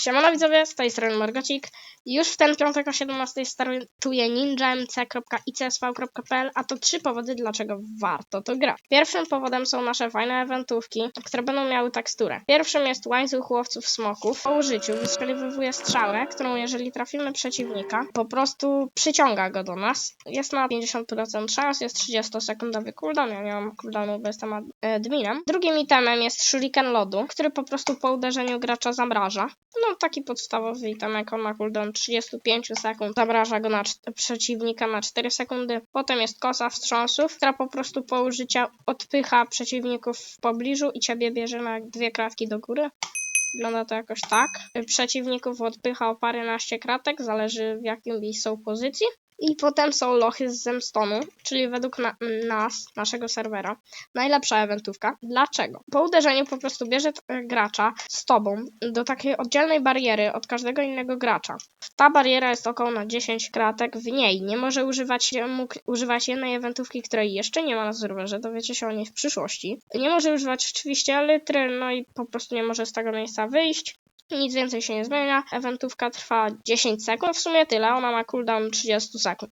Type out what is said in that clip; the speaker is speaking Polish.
Siemano widzowie, z tej strony Margocik. Już w ten piątek o 17 startuje ninjamc.icsv.pl, a to trzy powody, dlaczego warto to grać. Pierwszym powodem są nasze fajne eventówki, które będą miały teksturę. Pierwszym jest łańcuch łowców smoków. Po użyciu wystrzeliwuje strzałę, którą jeżeli trafimy przeciwnika, po prostu przyciąga go do nas. Jest na 50% szans, jest 30-sekundowy cooldown, ja nie mam cooldownu, bo jestem ad- adminem. Drugim itemem jest shuriken lodu, który po prostu po uderzeniu gracza zamraża. No taki podstawowy itemek, on ma cooldown 35 sekund, zamraża go na przeciwnika na 4 sekundy. Potem jest kosa wstrząsów, która po prostu po użyciu odpycha przeciwników w pobliżu i ciebie bierze na dwie kratki do góry. Wygląda to jakoś tak. Przeciwników odpycha o paręnaście kratek, zależy w jakiej są pozycji. I potem są lochy z zemstonu, czyli według na nas, naszego serwera, najlepsza eventówka. Dlaczego? Po uderzeniu po prostu bierze t- gracza z tobą do takiej oddzielnej bariery od każdego innego gracza. Ta bariera jest około na 10 kratek. W niej nie może używać, mógł używać jednej eventówki, której jeszcze nie ma na serwerze. Dowiecie się o niej w przyszłości. Nie może używać oczywiście litry, no i po prostu nie może z tego miejsca wyjść. Nic więcej się nie zmienia. Eventówka trwa 10 sekund. W sumie tyle. Ona ma cooldown 30 sekund.